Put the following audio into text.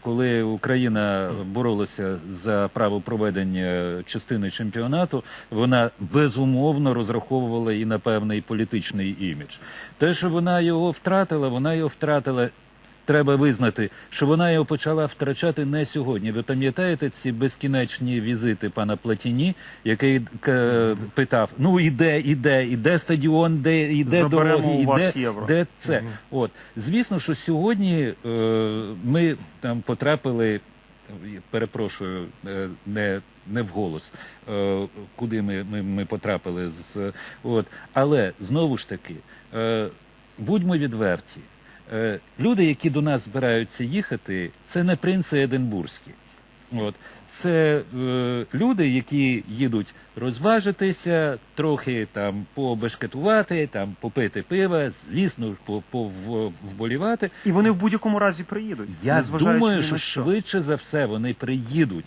Коли Україна боролася за право проведення частини чемпіонату, вона безумовно розраховувала і на певний політичний імідж. Те, що вона його втратила, вона його втратила. Треба визнати, що вона його почала втрачати не сьогодні. Ви пам'ятаєте ці безкінечні візити пана Платіні, який к- питав: ну іде, іде, іде стадіон, де іде Заберемо дороги, у вас іде, євро. де це. От звісно, що сьогодні е, ми там потрапили. Перепрошую, е, не, не вголос, е, куди ми, ми, ми потрапили з от. Але знову ж таки, е, будьмо відверті. Е, люди, які до нас збираються їхати, це не принци Единбурзькі. От це е, люди, які їдуть розважитися, трохи там побешкетувати, там попити пива, звісно ж, по, пов- вболівати. І вони в будь-якому разі приїдуть. Я думаю, що. швидше за все вони приїдуть.